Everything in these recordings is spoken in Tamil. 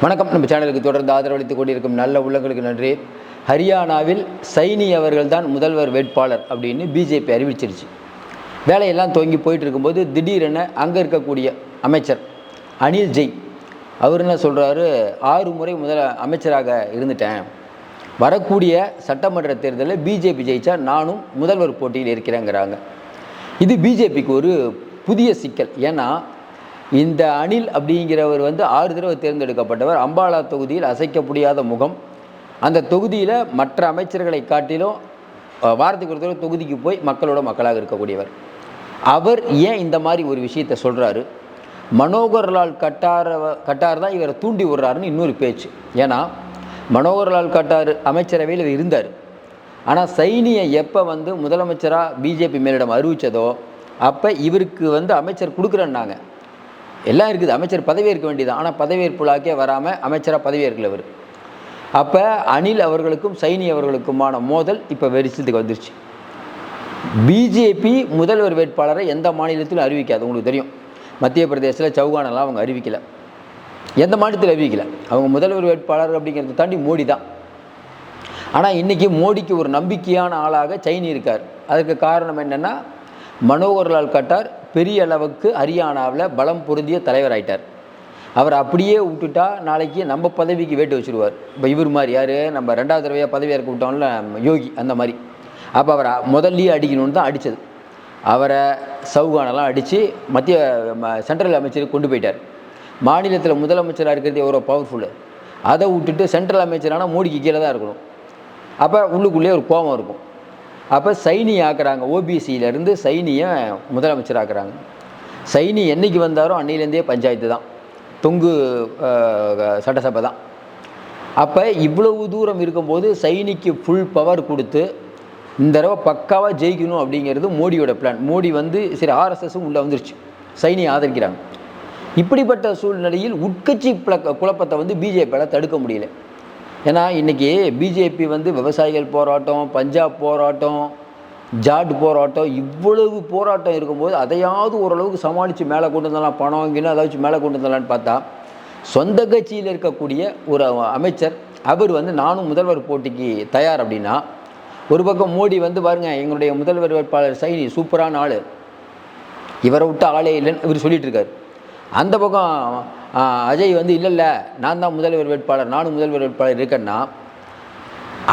வணக்கம். நம்ம சேனலுக்கு தொடர்ந்து ஆதரவளித்துக் கொண்டிருக்கும் நல்ல உள்ளங்களுக்கு நன்றி. ஹரியானாவில் சைனி அவர்கள் தான் முதல்வர் வேட்பாளர் அப்படின்னு பிஜேபி அறிவிச்சிருச்சு. வேலையெல்லாம் துவங்கி போயிட்டு இருக்கும்போது திடீரென அங்கே இருக்கக்கூடிய அமைச்சர் அனில் ஜெய் அவர் என்ன சொல்கிறாரு ஆறு முறை முதல அமைச்சராக இருந்துட்டேன். வரக்கூடிய சட்டமன்ற தேர்தலில் பிஜேபி ஜெயிச்சா நானும் முதல்வர் போட்டியில் இருக்கிறேங்கிறாங்க. இது பிஜேபிக்கு ஒரு புதிய சிக்கல். ஏன்னா இந்த அணில் அப்படிங்கிறவர் வந்து ஆறு தடவை தேர்ந்தெடுக்கப்பட்டவர். அம்பாலா தொகுதியில் அசைக்க முடியாத முகம். அந்த தொகுதியில் மற்ற அமைச்சர்களை காட்டிலும் வாரத்துக்கு ஒரு தடவை தொகுதிக்கு போய் மக்களோட மக்களாக இருக்கக்கூடியவர். அவர் ஏன் இந்த மாதிரி ஒரு விஷயத்தை சொல்கிறாரு மனோகர்லால் கட்டார கட்டார் தான் இவரை தூண்டி விடுறாருன்னு இன்னொரு பேச்சு. ஏன்னா மனோகர்லால் கட்டார் அமைச்சரவையில் இவர் இருந்தார். ஆனால் சைனியை எப்போ வந்து முதலமைச்சராக பிஜேபி மேலிடம் அறிவித்ததோ அப்போ இவருக்கு வந்து அமைச்சர் கொடுக்குறேன்னாங்க. எல்லாம் இருக்குது. அமைச்சர் பதவியேற்க வேண்டியது. ஆனால் பதவியேற்புலாக்கே வராமல் அமைச்சராக பதவியேற்கல இவர். அப்போ அனில் அவர்களுக்கும் சைனி அவர்களுக்குமான மோதல் இப்போ வெரிசத்துக்கு வந்துருச்சு. பிஜேபி முதல்வர் வேட்பாளரை எந்த மாநிலத்திலும் அறிவிக்காது. உங்களுக்கு தெரியும். மத்திய பிரதேசத்தில் சௌகானெல்லாம் அவங்க அறிவிக்கலை. எந்த மாநிலத்தில் அறிவிக்கலை. அவங்க முதல்வர் வேட்பாளர் அப்படிங்கிறத தாண்டி மோடி தான். ஆனால் இன்றைக்கி மோடிக்கு ஒரு நம்பிக்கையான ஆளாக சைனி இருக்கார். அதுக்கு காரணம் என்னென்னா மனோகர்லால் கட்டார் பெரிய அளவுக்கு ஹரியானாவில் பலம் பொருந்திய தலைவராயிட்டார் அவர் அப்படியே விட்டுட்டா நாளைக்கு நம்ம பதவிக்கு வேட்டு வச்சுருவார். இப்போ இவர் மாதிரி யார்? நம்ம ரெண்டாவது தடவையாக பதவி ஏற்க விட்டோம்ல யோகி அந்த மாதிரி. அப்போ அவரை முதல்லையே அடிக்கணும்னு தான் அடித்தது அவரை சவுகானெல்லாம் அடித்து மத்திய ம- சென்ட்ரல் அமைச்சருக்கு கொண்டு போயிட்டார். மாநிலத்தில் முதலமைச்சராக இருக்கிறது எவ்வளோ பவர்ஃபுல்லு அதை விட்டுட்டு சென்ட்ரல் அமைச்சரான மோடிக்கு கீழே தான் இருக்கணும். அப்போ உள்ளுக்குள்ளேயே ஒரு கோபம் இருக்கும். அப்போ சைனி ஆக்குறாங்க. ஓபிசியிலேருந்து சைனியை முதலமைச்சர் ஆக்குறாங்க. சைனி என்றைக்கு வந்தாரோ அன்னையிலேருந்தே பஞ்சாயத்து தான். தொங்கு சட்டசபை தான். அப்போ இவ்வளவு தூரம் இருக்கும்போது சைனிக்கு ஃபுல் பவர் கொடுத்து இந்த தடவை பக்காவாக ஜெயிக்கணும் அப்படிங்கிறது மோடியோட பிளான் மோடி வந்து சரி ஆர்எஸ்எஸும் உள்ளே வந்துருச்சு. சைனியை ஆதரிக்கிறாங்க. இப்படிப்பட்ட சூழ்நிலையில் உட்கட்சி குழப்பத்தை வந்து பிஜேபியால் தடுக்க முடியல. ஏன்னா இன்றைக்கி பிஜேபி வந்து விவசாயிகள் போராட்டம் பஞ்சாப் போராட்டம் ஜாட் போராட்டம் இவ்வளவு போராட்டம் இருக்கும்போது அதையாவது ஓரளவுக்கு சமாளித்து மேலே கொண்டு வந்தலாம் பணம் வாங்கினா அதாச்சும் மேலே கொண்டு வந்தலான்னு பார்த்தா சொந்த கட்சியில் இருக்கக்கூடிய ஒரு அமைச்சர் அவர் வந்து நானும் முதல்வர் போட்டிக்கு தயார் அப்படின்னா ஒரு பக்கம் மோடி வந்து பாருங்க எங்களுடைய முதல்வர் வேட்பாளர் சைனி சூப்பரான ஆள். இவரை விட்டு ஆளே இல்லைன்னு இவர் சொல்லிட்டு இருக்கார். அந்த பக்கம் அஜய் வந்து இல்லை இல்லை நான் தான் முதல்வர் வேட்பாளர் நானும் முதல்வர் வேட்பாளர் இருக்கேன்னா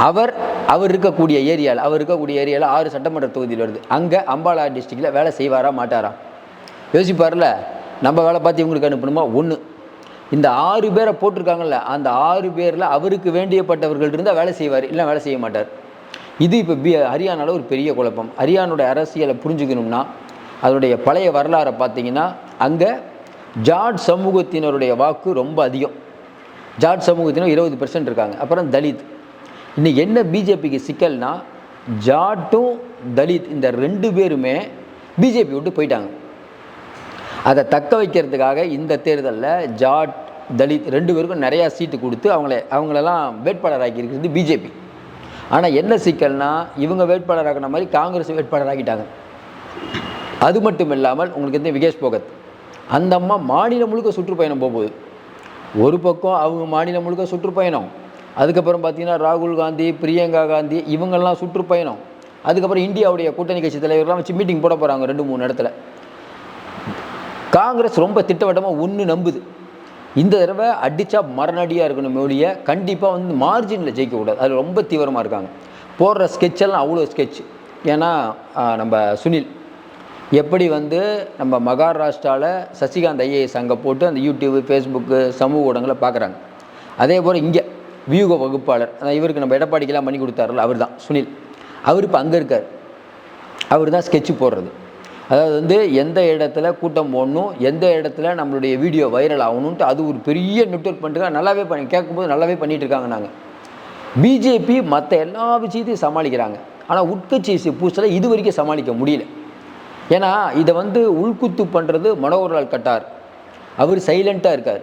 அவர் அவர் இருக்கக்கூடிய ஏரியாவில் அவர் இருக்கக்கூடிய ஏரியாவில் ஆறு சட்டமன்ற தொகுதியில் வருது. அங்கே அம்பாலா டிஸ்ட்ரிக்டில் வேலை செய்வாரா மாட்டாரா? யோசிப்பார்ல நம்ம வேலை பார்த்து இவங்களுக்கு அனுப்பணுமா? ஒன்று இந்த ஆறு பேரை போட்டிருக்காங்கல்ல அந்த ஆறு பேரில் அவருக்கு வேண்டியப்பட்டவர்கள் இருந்தால் வேலை செய்வார் இல்லை வேலை செய்ய மாட்டார். இது இப்போ பி ஹரியானாவில் ஒரு பெரிய குழப்பம். ஹரியானோட அரசியலை புரிஞ்சுக்கணும்னா அதனுடைய பழைய வரலாறை பார்த்தீங்கன்னா அங்கே ஜாட் சமூகத்தினருடைய வாக்கு ரொம்ப அதிகம். ஜாட் சமூகத்தினர் இருபது பெர்சன்ட் இருக்காங்க. அப்புறம் தலித். இன்னைக்கு என்ன பிஜேபிக்கு சிக்கல்னா ஜாட்டும் தலித் இந்த ரெண்டு பேருமே பிஜேபி விட்டு போயிட்டாங்க. அதை தக்க வைக்கிறதுக்காக இந்த தேர்தலில் ஜாட் தலித் ரெண்டு பேருக்கும் நிறையா சீட்டு கொடுத்து அவங்கள அவங்களெல்லாம் வேட்பாளர் ஆக்கியிருக்கிறது பிஜேபி. ஆனால் என்ன சிக்கல்னா இவங்க வேட்பாளர் மாதிரி காங்கிரஸ் வேட்பாளராக்கிட்டாங்க. அது மட்டும் இல்லாமல் உங்களுக்கு வந்து விகேஷ் போகத். அந்த அம்மா மாநிலம் முழுக்க சுற்றுப்பயணம் போகுது ஒரு பக்கம் அவங்க மாநிலம் முழுக்க சுற்றுப்பயணம் அதுக்கப்புறம் பார்த்திங்கன்னா ராகுல் காந்தி பிரியங்கா காந்தி இவங்கெல்லாம் சுற்றுப்பயணம். அதுக்கப்புறம் இந்தியாவுடைய கூட்டணி கட்சி தலைவர்கள்லாம் வச்சு மீட்டிங் போட போகிறாங்க ரெண்டு மூணு இடத்துல. காங்கிரஸ் ரொம்ப திட்டவட்டமாக ஒன்று நம்புது. இந்த தடவை அடித்தா மரணடியாக இருக்கணும் மொழியை கண்டிப்பாக வந்து மார்ஜினில் ஜெயிக்கக்கூடாது அதில் ரொம்ப தீவிரமாக இருக்காங்க. போடுற ஸ்கெட்செல்லாம் அவ்வளோ ஸ்கெட்ச் ஏன்னா நம்ம சுனில் எப்படி வந்து நம்ம மகாராஷ்டிராவில் சசிகாந்த் ஐஏஎஸ் அங்கே போட்டு அந்த யூடியூப் ஃபேஸ்புக்கு சமூக ஊடகங்களை பார்க்குறாங்க. அதே போல் இங்கே வியூக வகுப்பாளர் இவருக்கு நம்ம எடப்பாடிக்கெல்லாம் பண்ணி கொடுத்தாருல அவர் தான் சுனில். அவர் இப்போ அங்கே இருக்கார். அவர் தான் ஸ்கெட்ச் போடுறது. அதாவது வந்து எந்த இடத்துல கூட்டம் போடணும் எந்த இடத்துல நம்மளுடைய வீடியோ வைரல் ஆகணுன்ட்டு அது ஒரு பெரிய நெட்ஒர்க் பண்ணிட்டு நல்லாவே பண்ணி கேட்கும்போது நல்லாவே பண்ணிகிட்டு இருக்காங்க நாங்கள் பிஜேபி மற்ற எல்லா விஷயத்தையும் சமாளிக்கிறாங்க. ஆனால் உட்கட்சி பூசலை இது வரைக்கும் சமாளிக்க முடியல. ஏன்னா இதை வந்து உள்குத்து பண்ணுறது மனோகர்லால் கட்டார். அவர் சைலண்ட்டாக இருக்கார்.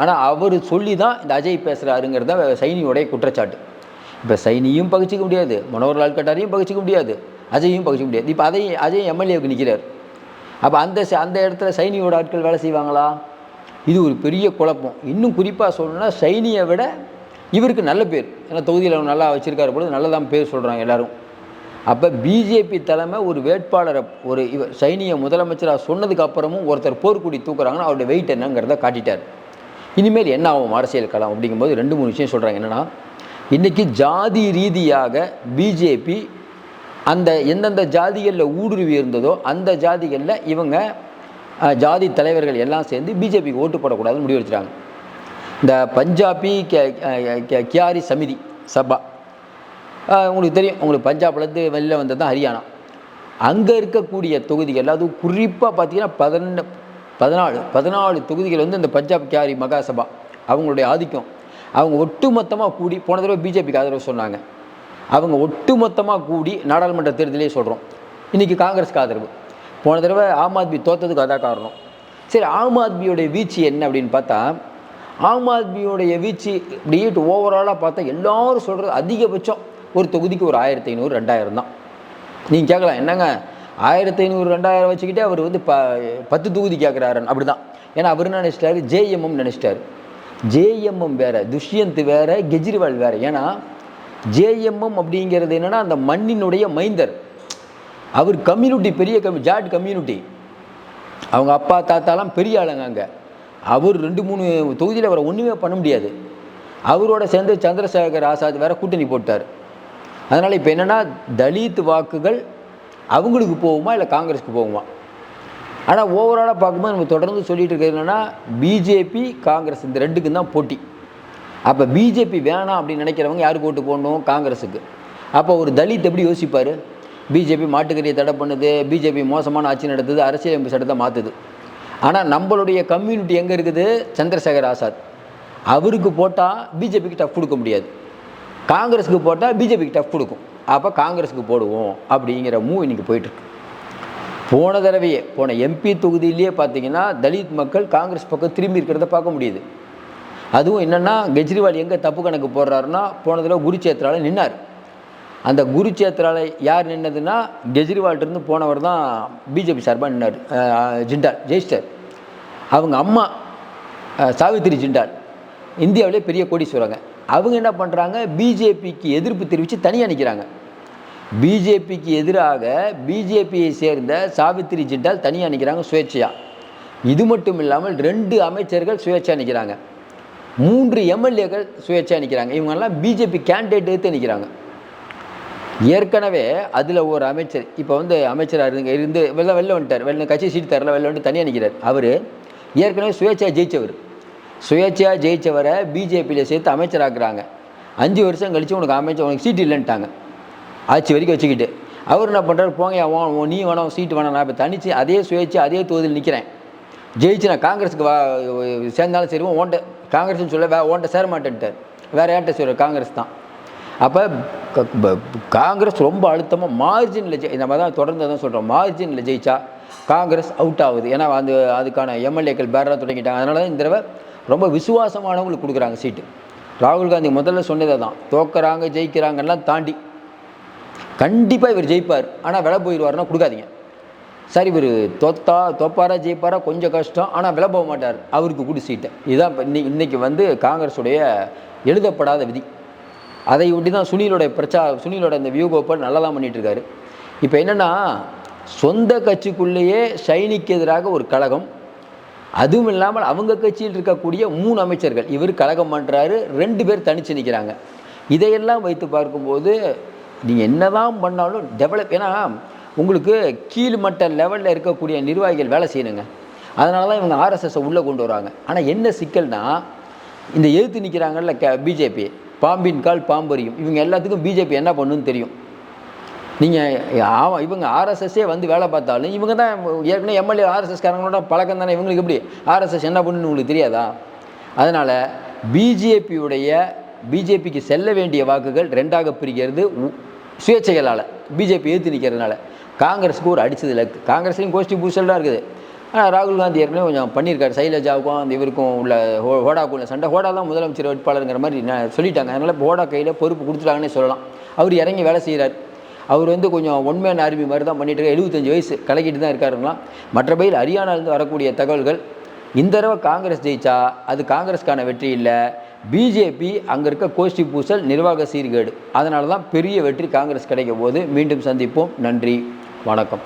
ஆனால் அவர் சொல்லி தான் இந்த அஜய் பேசுகிறாருங்கிறது தான் சைனியோடைய குற்றச்சாட்டு. இப்போ சைனியும் பகிச்சிக்க முடியாது மனோகர்லால் கட்டாரையும் பகிச்சிக்க முடியாது அஜயும் பகிச்சிக்க முடியாது. இப்போ அதையும் அஜய் எம்எல்ஏவுக்கு நிற்கிறார் அப்போ அந்த அந்த இடத்துல சைனியோட ஆட்கள் வேலை செய்வாங்களா? இது ஒரு பெரிய குழப்பம். இன்னும் குறிப்பாக சொல்லணும்னா சைனியை விட இவருக்கு நல்ல பேர். ஏன்னா தொகுதியில் அவர் நல்லா வச்சுருக்காரு பொழுது நல்லதான் பேர் சொல்கிறாங்க எல்லோரும். அப்போ பிஜேபி தலைமை ஒரு வேட்பாளரை ஒரு இவர் சைனிய முதலமைச்சராக சொன்னதுக்கு அப்புறமும் ஒருத்தர் போர்க்குடி தூக்குறாங்கன்னா அவருடைய வெயிட் என்னங்கிறத காட்டிட்டார் இனிமேல் என்ன ஆகும் அரசியல் களம் அப்படிங்கும்போது ரெண்டு மூணு விஷயம் சொல்கிறாங்க என்னென்னா இன்றைக்கி ஜாதி ரீதியாக பிஜேபி அந்த எந்தெந்த ஜாதிகளில் ஊடுருவி இருந்ததோ அந்த ஜாதிகளில் இவங்க ஜாதி தலைவர்கள் எல்லாம் சேர்ந்து பிஜேபிக்கு ஓட்டு போடக்கூடாதுன்னு முடிவு வச்சுட்டாங்க இந்த பஞ்சாபி கியாரி சமிதி சபா உங்களுக்கு தெரியும் உங்களுக்கு பஞ்சாப்லேருந்து வெளில வந்தது தான் ஹரியானா. அங்கே இருக்கக்கூடிய தொகுதிகள் அதுவும் குறிப்பாக பார்த்தீங்கன்னா பதினெண்டு பதினாலு பதினாலு தொகுதிகள் வந்து இந்த பஞ்சாப் கியாரி மகாசபா அவங்களுடைய ஆதிக்கம். அவங்க ஒட்டுமொத்தமாக கூடி போன தடவை பிஜேபிக்கு ஆதரவு சொன்னாங்க. அவங்க ஒட்டுமொத்தமாக கூடி நாடாளுமன்ற தேர்தலே சொல்கிறோம் இன்றைக்கி காங்கிரஸ்க்கு ஆதரவு. போன தடவை ஆம் ஆத்மி தோத்ததுக்கு அதான் காரணம். சரி ஆம் ஆத்மியோடைய வீச்சு என்ன அப்படின்னு பார்த்தா ஆம் ஆத்மியோடைய வீச்சு இப்படி ஓவராலாக பார்த்தா எல்லாரும் சொல்கிறது அதிகபட்சம். ஒரு தொகுதிக்கு ஒரு ஆயிரத்தி ஐநூறு ரெண்டாயிரம் தான். நீங்கள் கேட்கலாம் என்னங்க? ஆயிரத்தி ஐநூறு ரெண்டாயிரம் வச்சுக்கிட்டே அவர் வந்து ப பத்து தொகுதி கேட்குறாரு அப்படி தான் ஏன்னா அவர் என்ன நினச்சிட்டாரு? ஜேஎம்எம் நினச்சிட்டாரு. ஜேஎம்எம் வேறு துஷ்யந்த் வேற கெஜ்ரிவால் வேறு. ஏன்னா ஜேஎம்எம் அப்படிங்கிறது என்னென்னா அந்த மண்ணினுடைய மைந்தர். அவர் கம்யூனிட்டி பெரிய கம்யூ ஜாட் கம்யூனிட்டி. அவங்க அப்பா தாத்தாலாம் பெரிய ஆளுங்க அங்கே. அவர் ரெண்டு மூணு தொகுதியில் அவரை ஒன்றுமே பண்ண முடியாது. அவரோட சேர்ந்து சந்திரசேகர் ஆசாத் வேற கூட்டணி போட்டார். அதனால் இப்போ என்னென்னா தலித் வாக்குகள் அவங்களுக்கு போகுமா இல்லை காங்கிரஸுக்கு போகுமா? ஆனால் ஓவராலாக பார்க்கும்போது நம்ம தொடர்ந்து சொல்லிகிட்டு இருக்கிறது என்னென்னா பிஜேபி காங்கிரஸ் இந்த ரெண்டுக்கும் தான் போட்டி. அப்போ பிஜேபி வேணாம் அப்படின்னு நினைக்கிறவங்க யாருக்கு ஓட்டு போடணும்? காங்கிரஸுக்கு. அப்போ ஒரு தலித் எப்படி யோசிப்பார்? பிஜேபி மாட்டுக்கறியை தடை பண்ணுது பிஜேபி மோசமான ஆட்சி நடத்துது அரசியலமைப்பு சட்டத்தை மாற்றுது ஆனால் நம்மளுடைய கம்யூனிட்டி எங்கே இருக்குது? சந்திரசேகர் ஆசாத். அவருக்கு போட்டால் பிஜேபிக்கு டஃப் கொடுக்க முடியாது. காங்கிரஸுக்கு போட்டால் பிஜேபிக்கு டஃப் கொடுக்கும். அப்போ காங்கிரஸுக்கு போடுவோம் அப்படிங்கிற மூவ் இன்னைக்கு போயிட்டுருக்கு. போன தடவையே போன எம்பி தொகுதியிலேயே பார்த்தீங்கன்னா தலித் மக்கள் காங்கிரஸ் பக்கம் திரும்பி இருக்கிறத பார்க்க முடியுது. அதுவும் என்னென்னா கெஜ்ரிவால் எங்கே தப்பு கணக்கு போடுறாருன்னா போன தடவை குருச்சேத்திரால நின்னார். அந்த குருச்சேத்திரால யார் நின்னதுன்னா கெஜ்ரிவால்ட்டிருந்து போனவர் தான் பிஜேபி சார்பாக நின்னார். ஜிண்டால் ஜெயிஸ்டர் அவங்க அம்மா சாவித்திரி ஜிண்டால். இந்தியாவிலே பெரிய கோடீஸ்வரங்க. அவங்க என்ன பண்ணுறாங்க பிஜேபிக்கு எதிர்ப்பு தெரிவித்து தனியாக நிற்கிறாங்க பிஜேபிக்கு எதிராக பிஜேபியை சேர்ந்த சாவித்திரி ஜிண்டால் தனியாக நிற்கிறாங்க சுயேட்சையாக இது மட்டும் இல்லாமல் ரெண்டு அமைச்சர்கள் சுயேட்சையாக நிற்கிறாங்க மூன்று எம்எல்ஏக்கள் சுயேட்சையாக நிற்கிறாங்க இவங்கெல்லாம் பிஜேபி கேண்டிடேட் எடுத்து நிற்கிறாங்க ஏற்கனவே அதில் ஒரு அமைச்சர் இப்போ வந்து அமைச்சராக இருந்து இருந்து வெளில வெளில வந்துட்டார். வெளில கட்சி சீட்டு தரல வெளில வந்து தனியாக நிற்கிறார் அவர் ஏற்கனவே சுயேட்சையாக ஜெயிச்சவர். சுயேட்சையாக ஜெயித்தவரை பிஜேபியில் சேர்த்து அமைச்சராக்குறாங்க. அஞ்சு வருஷம் கழித்து உனக்கு அமைச்சர் உனக்கு சீட்டு இல்லைன்ட்டாங்க. ஆட்சி வரைக்கும் வச்சுக்கிட்டு. அவர் என்ன பண்ணுறாரு போங்க உன் நீ வேணாம் சீட்டு வேணாம். நான் இப்போ தனிச்சு அதே சுயேட்சை அதே தொகுதியில் நிற்கிறேன் ஜெயிச்சு நான் காங்கிரஸுக்கு வா சேர்ந்தாலும் சரி ஓன்ட்ட காங்கிரஸ்னு சொல்ல வே ஓன்ட்ட சேர மாட்டேன்ட்டார். வேறு யார்கிட்ட சொல்கிற காங்கிரஸ் தான். அப்போ காங்கிரஸ் ரொம்ப அழுத்தமாக மார்ஜினில் ஜெய் நம்ம தான் தொடர்ந்து தான் சொல்கிறோம் மார்ஜினில் ஜெயிச்சா காங்கிரஸ் அவுட் ஆகுது. ஏன்னா அந்த அதுக்கான எம்எல்ஏக்கள் பேராக தொடங்கிட்டாங்க. அதனால தான் இந்த தடவை ரொம்ப விசுவாசமானவங்களுக்கு கொடுக்குறாங்க சீட்டு. ராகுல் காந்தி முதல்ல சொன்னதை தான் தோக்கிறாங்க ஜெயிக்கிறாங்கலாம் தாண்டி. கண்டிப்பாக இவர் ஜெயிப்பார். ஆனால் விலை போயிடுவார்னா கொடுக்காதீங்க. சரி இவர் தோத்தா தோப்பாரா ஜெயிப்பாரா கொஞ்சம் கஷ்டம். ஆனால் விலை போக மாட்டார். அவருக்கு கூட சீட்டை. இதுதான் இப்போ இன்னைக்கு இன்றைக்கி வந்து காங்கிரஸுடைய எழுதப்படாத விதி. அதை ஒட்டி தான் சுனிலோடைய பிரச்சா சுனிலோட இந்த வியூகோப்பர் நல்லா தான் பண்ணிகிட்ருக்காரு இப்போ என்னென்னா சொந்த கட்சிக்குள்ளேயே ஷைனிக்கு எதிராக ஒரு கழகம் அதுவும் இல்லாமல் அவங்க கட்சியில் இருக்கக்கூடிய மூணு அமைச்சர்கள் இவர் கழகம் பண்ணுறாரு ரெண்டு பேர் தனிச்சு நிற்கிறாங்க இதையெல்லாம் வைத்து பார்க்கும்போது நீங்கள் என்னதான் பண்ணாலும் டெவலப் ஏன்னா உங்களுக்கு கீழ்மட்ட லெவலில் இருக்கக்கூடிய நிர்வாகிகள் வேலை செய்யணுங்க. அதனால தான் இவங்க ஆர்எஸ்எஸ்ஸை உள்ளே கொண்டு வராங்க. ஆனால் என்ன சிக்கல்னா இந்த எதிர்த்து நிற்கிறாங்கல்ல க பிஜேபி பாம்பின் கால் பாம்பரியும் இவங்க எல்லாத்துக்கும் பிஜேபி என்ன பண்ணுன்னு தெரியும். நீங்கள் ஆமாம் இவங்க ஆர்எஸ்எஸ்ஸே வந்து வேலை பார்த்தாலும் இவங்க தான் ஏற்கனவே எம்எல்ஏ ஆர்எஸ்எஸ்காரங்களோட பழக்கம் தானே? இவங்களுக்கு எப்படி? ஆர்எஸ்எஸ் என்ன பண்ணுன்னு உங்களுக்கு தெரியாதா? அதனால் பிஜேபியுடைய பிஜேபிக்கு செல்ல வேண்டிய வாக்குகள் ரெண்டாக பிரிக்கிறது சுயேட்சைகளால் பிஜேபி எழுத்து நிற்கிறதுனால காங்கிரஸுக்கு ஒரு அடிச்சது இலக்கு காங்கிரஸ்லையும் கோஷ்டி பூசல் தான் இருக்குது. ஆனால் ராகுல் காந்தி ஏற்கனவே கொஞ்சம் பண்ணியிருக்காரு. சைலஜாவுக்கும் அந்த இவருக்கும் உள்ள ஹோ ஹோடாக்குள்ள சண்டை. ஹோடா தான் முதலமைச்சர் வேட்பாளருங்கிற மாதிரி நான் சொல்லிட்டாங்க. அதனால் ஹோடா கையில் பொறுப்பு கொடுத்துட்டாங்கன்னே சொல்லலாம். அவர் இறங்கி வேலை செய்கிறார் அவர் வந்து கொஞ்சம் ஒன்மேன் ஆர்மி மாதிரி தான் பண்ணிட்டு இருக்காரு எழுபத்தஞ்சு வயசு கலக்கிட்டு தான் இருக்காருங்களாம் மற்றபடி ஹரியானாலேருந்து வரக்கூடிய தகவல்கள் இந்த தடவை காங்கிரஸ் ஜெயிச்சா அது காங்கிரஸ்க்கான வெற்றி இல்லை. பிஜேபி அங்கே இருக்க கோஷ்டி பூசல் நிர்வாக சீர்கேடு. அதனால தான் பெரிய வெற்றி காங்கிரஸ் கிடைக்க போது மீண்டும் சந்திப்போம். நன்றி. வணக்கம்.